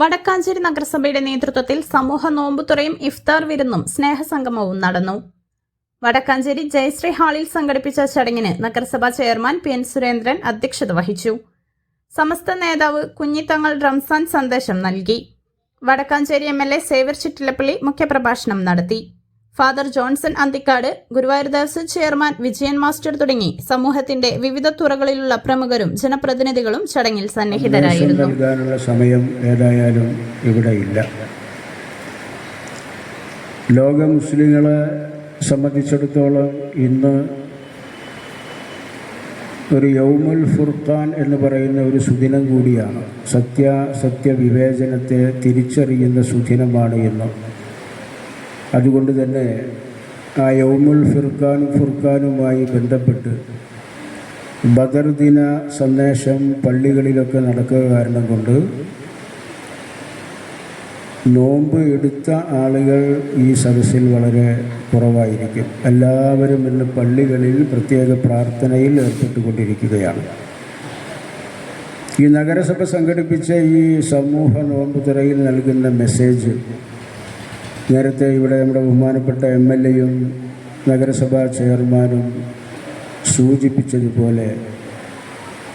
വടക്കാഞ്ചേരി നഗരസഭയുടെ നേതൃത്വത്തിൽ സമൂഹ നോമ്പുതുറയും ഇഫ്താർ വിരുന്നും സ്നേഹസംഗമവും നടന്നു. വടക്കാഞ്ചേരി ജയശ്രീ ഹാളിൽ സംഘടിപ്പിച്ച ചടങ്ങിന് നഗരസഭാ ചെയർമാൻ പി എൻ സുരേന്ദ്രൻ അധ്യക്ഷത വഹിച്ചു. സമസ്ത നേതാവ് കുഞ്ഞിത്തങ്ങൾ റംസാൻ സന്ദേശം നൽകി. Vadakkanchery M L A Xavier Chittilappally മുഖ്യപ്രഭാഷണം നടത്തി. Father Johnson Anthikad Guruvayur chairman Vijayan master തുടങ്ങി. സമൂഹത്തിന്റെ വിവിധ തുറകളിലുള്ള പ്രമുഖരും ജനപ്രതിനിധികളും ചടങ്ങിൽ സന്നിഹിതരായിരുന്നു. നൽകാനുള്ള സമയം ഏതായാലും ഇവിടെ ഇല്ല ലോക മുസ്ലിങ്ങളെ സംബന്ധിച്ചിടത്തോളം ഇന്ന് ഒരു യൗമുൽ ഫുർഖാൻ എന്ന് പറയുന്ന ഒരു സുദിനം കൂടിയാണ്. സത്യ സത്യവിവേചനത്തെ തിരിച്ചറിയുന്ന സുദിനമാണ് ഇന്ന്. അതുകൊണ്ട് തന്നെ ആ യൗമുൽ ഫിർഖാനും ഫുർഖാനുമായി ബന്ധപ്പെട്ട് ബദർ ദിന സന്ദേശം പള്ളികളിലൊക്കെ നടക്കുക കാരണം കൊണ്ട് നോമ്പ് എടുത്ത ആളുകൾ ഈ സദസ്സിൽ വളരെ കുറവായിരിക്കും. എല്ലാവരും ഇന്ന് പള്ളികളിൽ പ്രത്യേക പ്രാർത്ഥനയിൽ ഏർപ്പെട്ടുകൊണ്ടിരിക്കുകയാണ്. ഈ നഗരസഭ സംഘടിപ്പിച്ച ഈ സമൂഹ നോമ്പ് തുറയിൽ നൽകുന്ന മെസ്സേജ് നേരത്തെ ഇവിടെ നമ്മുടെ ബഹുമാനപ്പെട്ട എം എൽ എയും നഗരസഭാ ചെയർമാനും സൂചിപ്പിച്ചതുപോലെ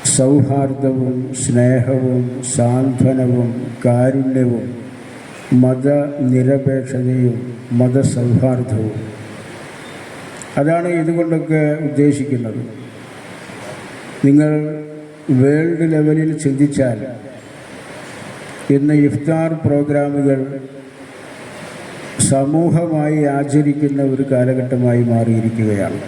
സൗഹാർദ്ദവും സ്നേഹവും സാന്ത്വനവും കാരുണ്യവും മതനിരപേക്ഷതയും മതസൗഹാർദ്ദവും. അതാണ് ഇതുകൊണ്ടൊക്കെ ഉദ്ദേശിക്കുന്നത്. നിങ്ങൾ വേൾഡ് ലെവലിൽ ചിന്തിച്ചാൽ ഇന്ന് ഇഫ്താർ പ്രോഗ്രാമുകൾ സമൂഹമായി ആചരിക്കുന്ന ഒരു കാലഘട്ടമായി മാറിയിരിക്കുകയാണ്.